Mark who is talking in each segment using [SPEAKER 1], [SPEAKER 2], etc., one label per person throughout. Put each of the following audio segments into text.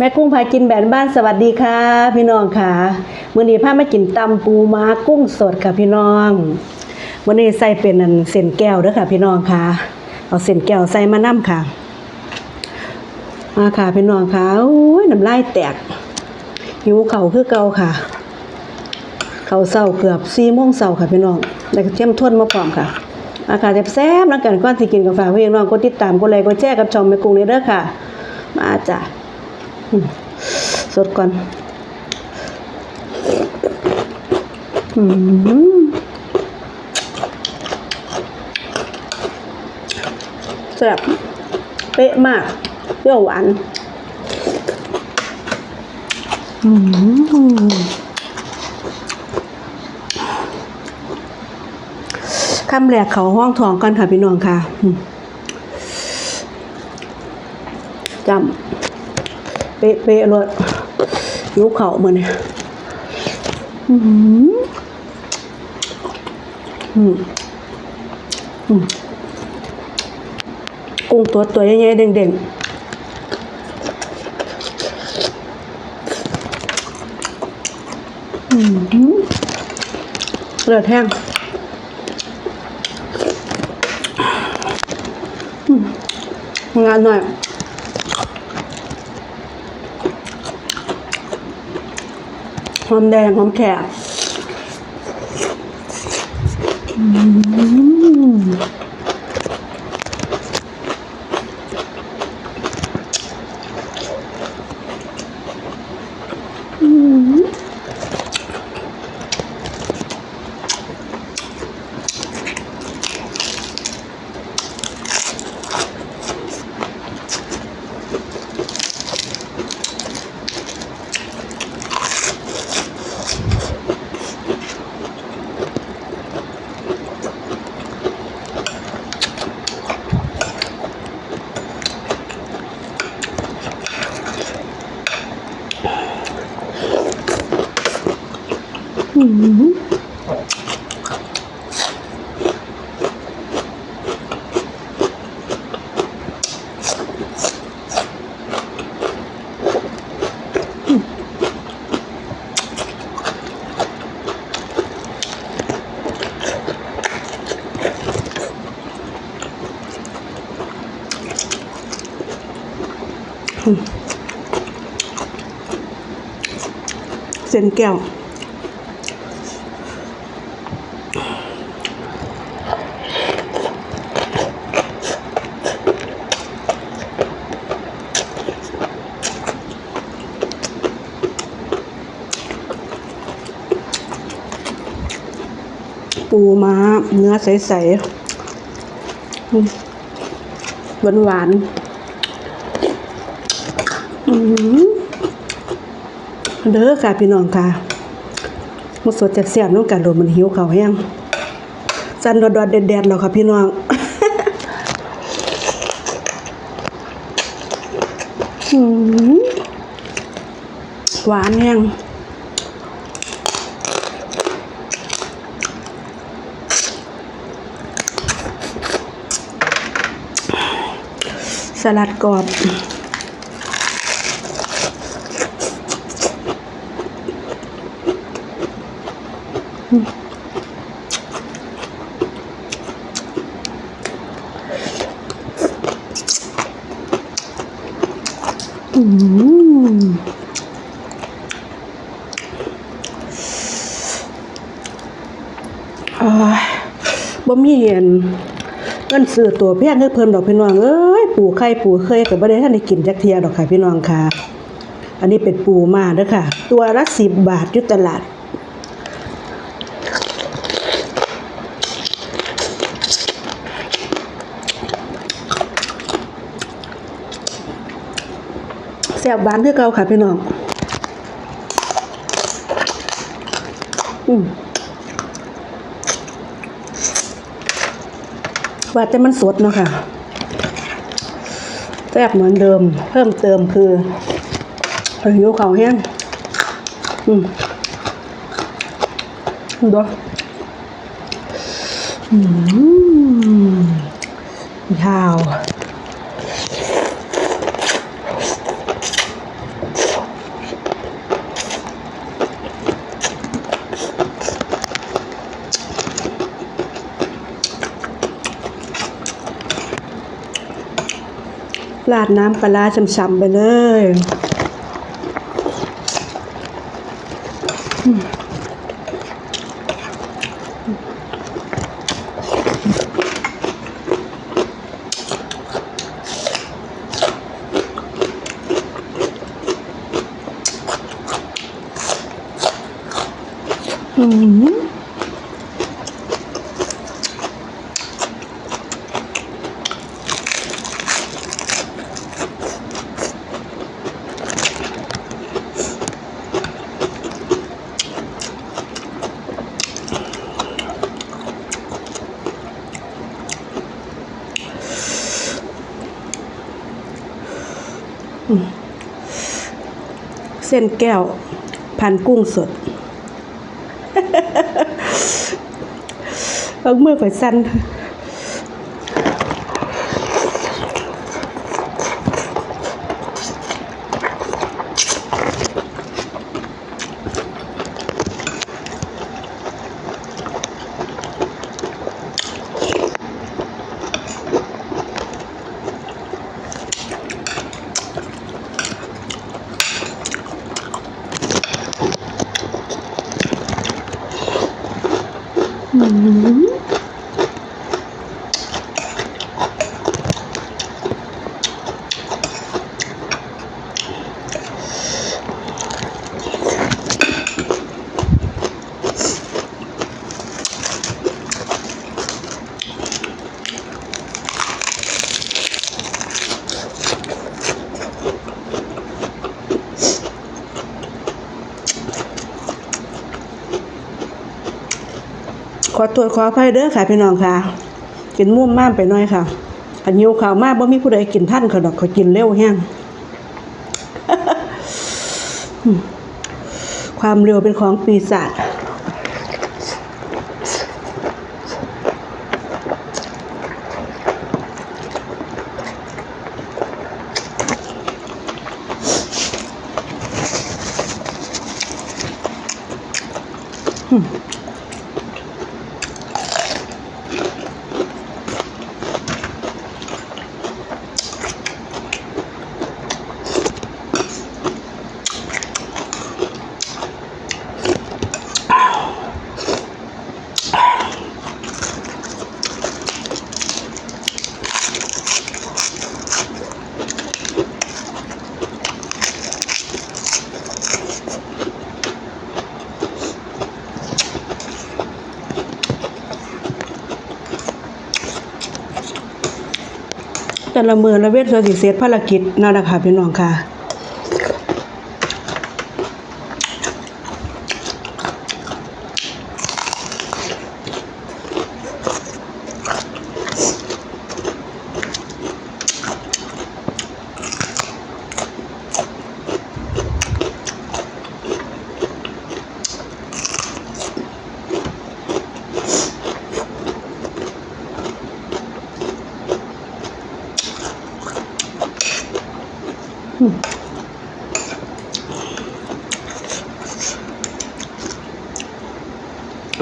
[SPEAKER 1] แม่กุ้งพากินแบนบ้านสวัสดีค่ะ พี่น้องค่ะมื้อนี้พามากินตำปูม้ากุ้งสดค่ะพี่น้องมื้อนี้ใส่เป็นอันเส้นแก้วเด้อค่ะ พี่น้องค่ะ เอาเส้นแก้วใส่มานํค่ะมาค่ะพี่น้องค่ะโอ้ยน้ำลายแตกหิวเข่าคือเก่าค่ะ เข่าเศร้าเกือบ4โมงเช้าค่ะพี่น้องแล้วก็เทียมทวนมาพร้อมค่ะ อากาศแซ่บๆแล้วกันก่อนสิกินกาแฟพี่น้องกดติดตามกดไลค์กดแชร์กับช่องแม่กุ้งนี่เด้อค่ะ มาจ้ะ สดก่อนอืมแซ่บเป๊ะมากเปรี้ยวหวานอืมคำแรกเขาห้องทองกันค่ะพี่น้องค่ะจำ เป๊ะเป๊ะเลยยุคเข่ามือนเนี่ยอืมอืมอืมกุ้งตัวตัวใหญ่ๆเด้งๆอืมเลือดแห้งงานหน่อย หอมแดงหอมแขกอืมอืมอืม เส้นแก้ว ปูม้า เนื้อใสๆหวานหวานๆเด้อค่ะพี่น้องค่ะมาสดจากเสียบน้องกันโดนมันหิวเขาแห้งสันดอดๆแดดๆแล้วค่ะพี่น้องหวานแห้ง ลัดกรอบอืมบ่มีเงินเงินซื้อตัวแพงคือเพิ่นดอกเพี่น้องเอ้ย ปูไข่ปูเคยก็บ่ได้ทันได้กินจักเทียดอกค่ะพี่น้องค่ะ อันนี้เป็นปูมาเด้อค่ะ ตัวละ10บบาทยู่ตลาดแซ่บหวานคือเก่าค่ะพี่น้อง อืมว่าแต่มันสดเนาะค่ะ ซ่บเหมือนเดิม เพิ่มเติมคือหิวเขาแห้งอืมดูอืมยาว ราดน้ำปลาร้าช่ำๆไปเลยอืม เส้นแก้ว พันกุ้งสดเอามือไปสั้น ขอตรวจขออภัยเด้อค่ะพี่น้องค่ะ กินมุ่มม่ากไปหน่อยค่ะอันยิวข่าวมากบ่มีผู้ใดกินท่านเขาดอกเขากินเร็วแห้งความเร็วเป็นของปีศาจ แต่ละมือละเวทสสิเสร็จภารกิจนั่นแหละค่ะพี่น้องค่ะ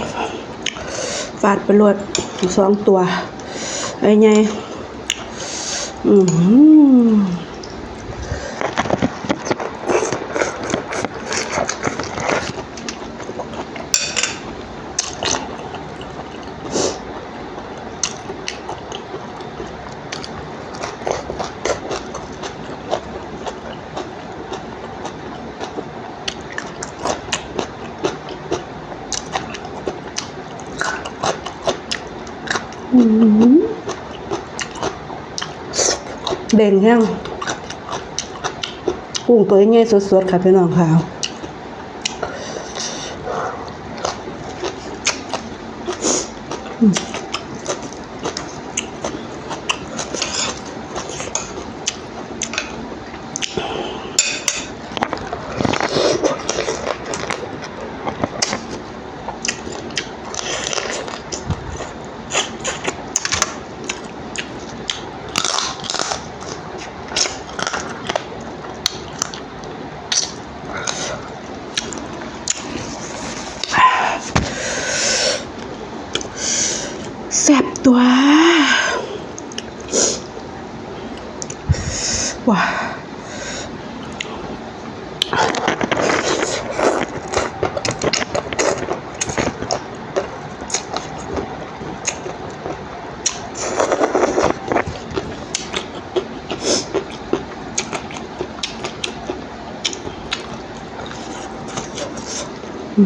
[SPEAKER 1] ฟา ดไปรวดสองตัว ไอ้ไงอืม เด่นแห้งกุ้งตัวใหญ่สดๆค่ะพี่น้องค่ะ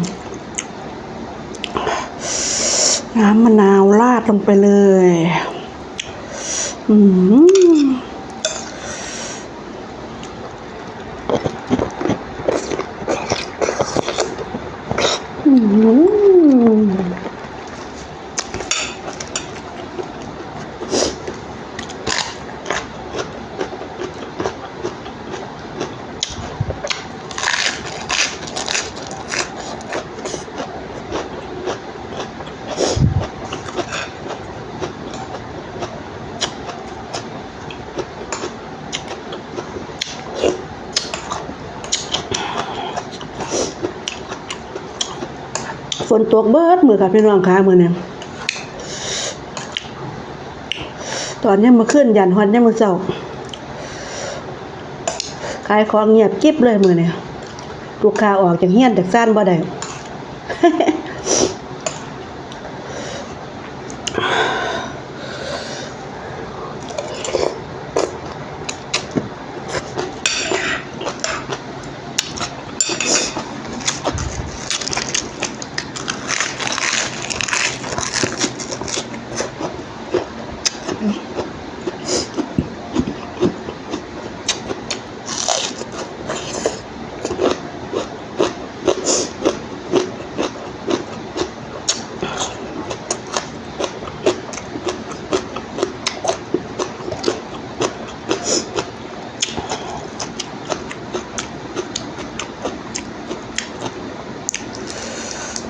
[SPEAKER 1] อ น้ำมะนาวราดลงไปเลยอืมอืม ฝนตกเบิดมือค่ะพี่น้องค่ะมือเนี่ยตอนนี้มาขึ้นยันฮอนยังมือเจ้าขายของเงียบกิ๊บเลยมือเนี่ยลูกค้าออกจากเฮี้ยนจากซ่านบ่ได้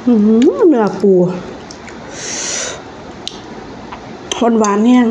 [SPEAKER 1] เนื้อปูหวานหวานเนี่ยง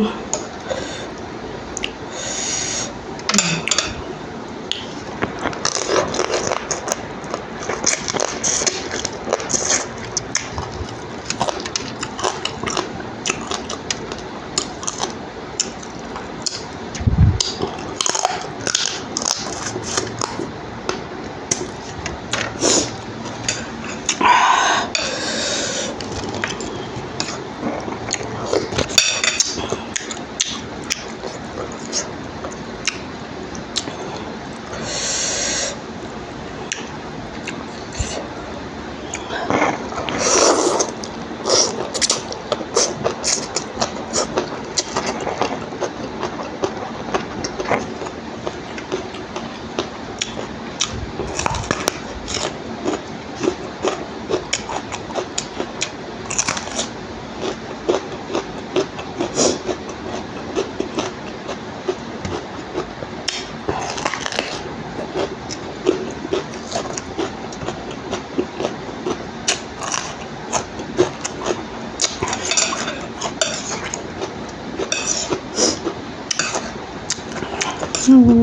[SPEAKER 1] อื้อหื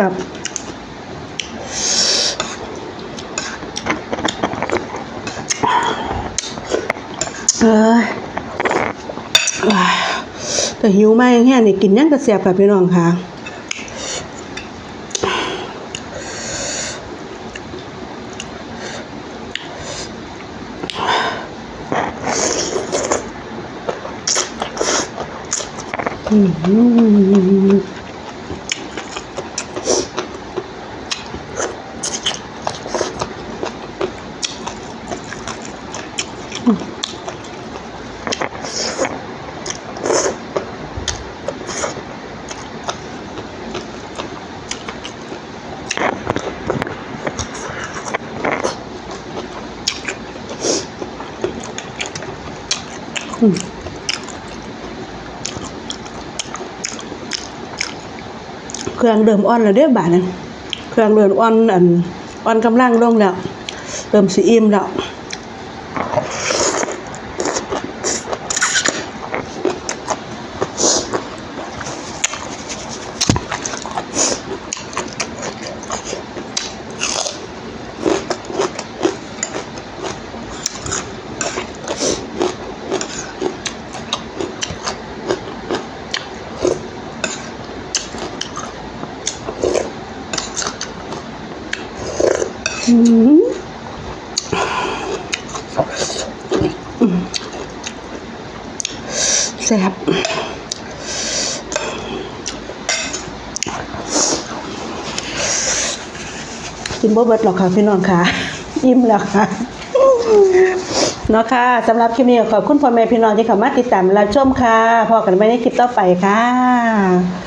[SPEAKER 1] อจับเอ้ยว้ายแต่หิวมากแค่นี่กินยังกระเสียบกับพี่น้องค่ะอื้อ รื่องเริ่มอ่อนแล้วเด้อบาดนี้เครื่องเริ่มอ่อนอันอ่อนกำลังลงแล้วเริ่มสิอิ่มแล้ว แซ่บกินบ่เบิดหรอกค่ะพี่น้องค่ะอิ่มแล้วค่ะเนาะค่ะสำหรับคลิปนี้ขอบคุณพ่อแม่พี่น้องที่เข้ามาติดตามและชมค่ะพอกันไว้ในคลิปต่อไปค่ะ